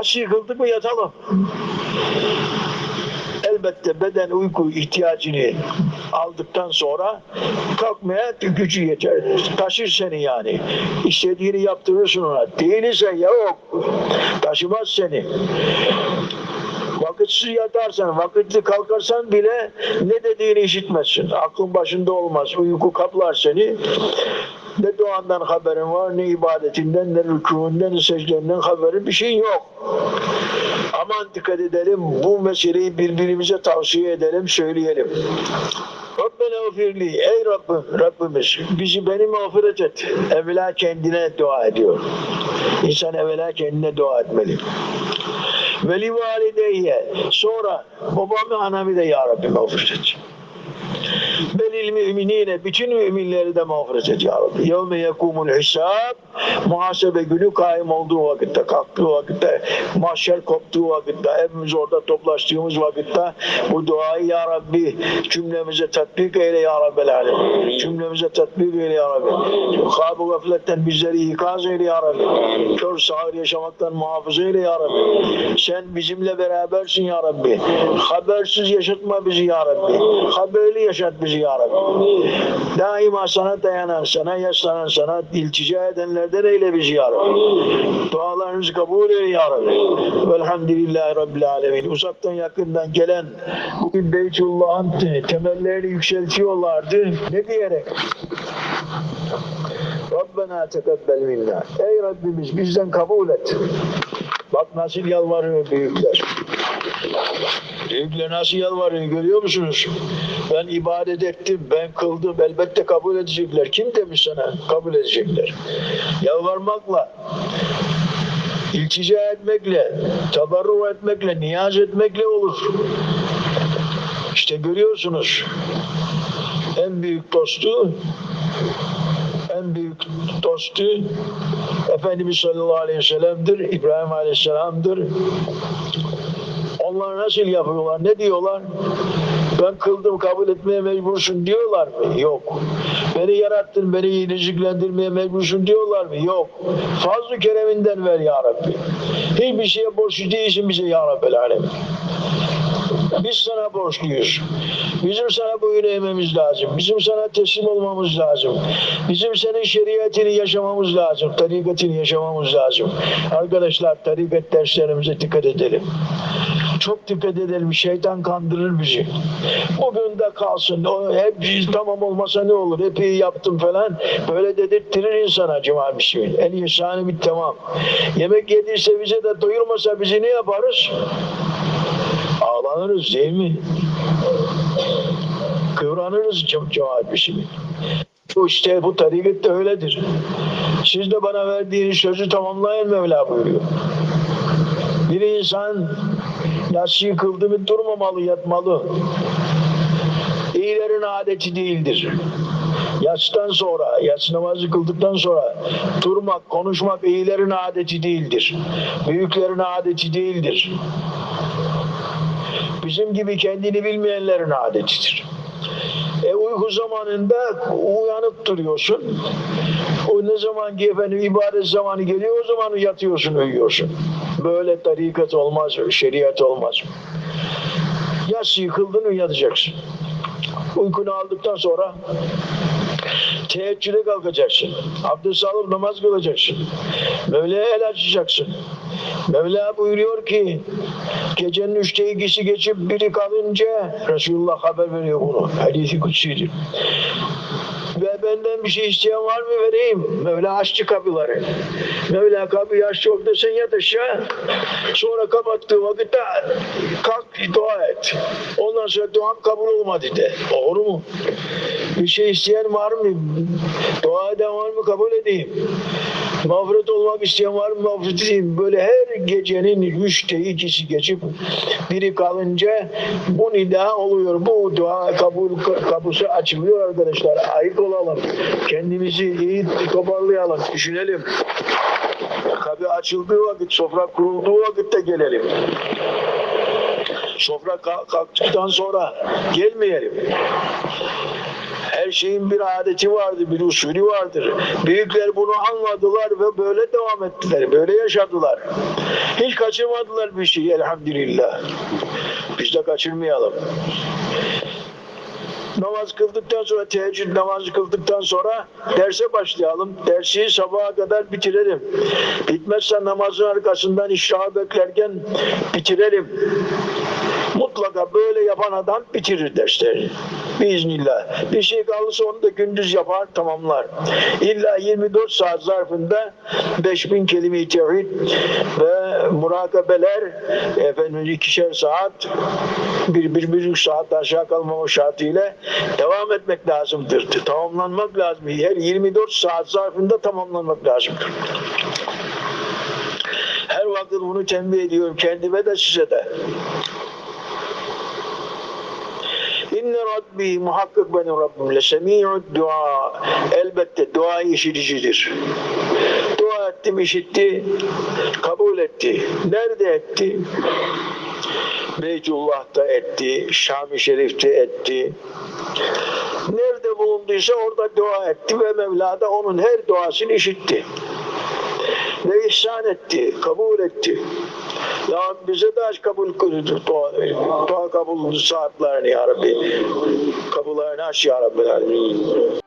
Nasıl yıkıldık mı yatalım. Elbette beden uyku ihtiyacını aldıktan sonra kalkmaya gücü yeter. Taşır seni yani. İstediğini yaptırırsın ona. Değilse yok. Taşımaz seni. Vakitsiz yatarsan, vakitli kalkarsan bile ne dediğini işitmezsin. Aklın başında olmaz. Uyku kaplar seni. Ne duandan haberin var, ne ibadetinden, ne rükûnden, ne secdenden haberin bir şey yok. Aman dikkat edelim, bu meseleyi birbirimize tavsiye edelim, söyleyelim. Rabbena ufirli, ey Rabbim, Rabbimiz bizi beni mağfiret et. Evvela kendine dua ediyor. İnsan evvela kendine dua etmeli. Veli valideyye. Sonra babamı anamı da ya Rabbi mağfiret et. Belil müminine bütün müminleri de mağfiret et ya Rabbi. Yevme yekumul hesab muhasebe günü kaim olduğu vakitte, kalktığı vakitte, mahşer koptuğu vakitte, hepimiz orada toplaştığımız vakitte bu duayı ya Rabbi cümlemize tatbik eyle ya Rabbi alem. Cümlemize tatbik eyle ya Rabbi. Kabı gafletten bizleri ikaz eyle ya Rabbi. Kör sağır yaşamaktan muhafaza eyle ya Rabbi. Sen bizimle berabersin ya Rabbi. Habersiz yaşatma bizi ya Rabbi. Haberli yaşat bizi ya Rabbi. Daima sana dayanan, sana yaslanan, sana iltica edenlerden eyle bizi ya Rabbi. Dualarınızı kabul eyle ya Rabbi. Velhamdülillahi Rabbil Alemin. Uzaktan yakından gelen bugün Beytullah'ın temellerini yükseltiyorlardı. Ne diyerek? Rabbena tekebbel minna. Ey Rabbimiz bizden kabul et. Bak nasıl yalvarıyor büyükler. Büyükler nasıl yalvarıyor görüyor musunuz? Ben ibadet ettim, ben kıldım. Elbette kabul edecekler. Kim demiş sana? Kabul edecekler. Yalvarmakla, iltica etmekle, tabarru etmekle, niyaz etmekle olur. İşte görüyorsunuz. En büyük dostu en büyük dostu Efendimiz sallallahu aleyhi ve sellem'dir. İbrahim aleyhisselam'dır. Onlar nasıl yapıyorlar? Ne diyorlar? Ben kıldım kabul etmeye mecbursun diyorlar mı? Yok. Beni yarattın, beni rızıklendirmeye mecbursun diyorlar mı? Yok. Fazl-ı kereminden ver ya Rabbi. Hiçbir şeye borçlu değilsin bize ya Rabbi alemin. Biz sana borçluyuz. Bizim sana boyun eğmemiz lazım. Bizim sana teslim olmamız lazım. Bizim senin şeriatını yaşamamız lazım. Tarikatını yaşamamız lazım. Arkadaşlar tarikat derslerimize dikkat edelim. Çok dikkat edelim. Şeytan kandırır bizi. Bugün de kalsın. O hep tamam olmasa ne olur? Hep iyi yaptım falan. Böyle dedirttirir insana Cemal Bismillah. En ihsanı bir tamam. Yemek yediyse bize de doyurmasa bizi ne yaparız? Ağlanırız değil mi? Kıvranırız cevap bir şey. Bu işte bu tarikat da öyledir. Siz de bana verdiğiniz sözü tamamlayın Mevla buyuruyor. Bir insan yatsı kıldı mı durmamalı, yatmalı. İyilerin adeti değildir. Yatsıdan sonra, yatsı namazı kıldıktan sonra durmak, konuşmak iyilerin adeti değildir. Büyüklerin adeti değildir. Bizim gibi kendini bilmeyenlerin adetidir. E uyku zamanında uyanıp duruyorsun. O ne zaman ki efendim ibadet zamanı geliyor o zaman yatıyorsun, uyuyorsun. Böyle tarikat olmaz, şeriat olmaz. Yatsı yıkıldın yatacaksın. Uykunu aldıktan sonra teheccüde kalkacaksın. Abdest alıp namaz kılacaksın. Mevla'ya el açacaksın. Mevla buyuruyor ki gecenin üçte ikisi geçip biri kalınca Resulullah haber veriyor bunu. Hadisi kutsidir. Benden bir şey isteyen var mı vereyim. Mevla açtı kapıları. Mevla kapıyı açtı orada sen yat aşağı. Sonra kapattığı vakitte kalk dua et. Ondan sonra duam kabul olmadı de. Doğru mu? Bir şey isteyen var mı? Dua eden var mı? Kabul edeyim. Mağfiret olmak isteyen var mı? Mağfiret edeyim. Böyle her gecenin üçte ikisi geçip biri kalınca bu nida oluyor. Bu dua kabul kapısı açılıyor arkadaşlar. Ayık olalım. Kendimizi iyi toparlayalım. Düşünelim. Kapı açıldığı vakit, sofra kurulduğu vakitte gelelim. Sofra kalk- kalktıktan sonra gelmeyelim. Her şeyin bir adeti vardır, bir usulü vardır. Büyükler bunu anladılar ve böyle devam ettiler, böyle yaşadılar. Hiç kaçırmadılar bir şey elhamdülillah. Biz de kaçırmayalım. Namaz kıldıktan sonra teheccüd namazı kıldıktan sonra derse başlayalım. Dersi sabaha kadar bitirelim. Bitmezse namazın arkasından işrahı beklerken bitirelim. Mutlaka böyle yapan adam bitirir dersleri. Biiznillah. Bir şey kalırsa onu da gündüz yapar, tamamlar. İlla 24 saat zarfında 5000 kelime-i tevhid ve murakabeler efendim ikişer saat bir, bir, bir buçuk saat aşağı kalmama şartıyla devam etmek lazımdır. Tamamlanmak lazım. Her 24 saat zarfında tamamlanmak lazımdır. Her vakit bunu tembih ediyorum kendime de size de. İnne Rabbi muhakkak benim Rabbim le semi'ud dua. Elbette dua işiticidir. Dua ettim işitti, kabul etti. Nerede etti? Beytullah'ta etti, Şam-ı Şerif'te etti. Nerede bulunduysa orada dua etti ve Mevla da onun her duasını işitti. Ve ihsan etti, kabul etti. Ya bize de aç kabul kıldır dua, dua kabul saatlerini ya Rabbi. Kapılarını aç ya Rabbi.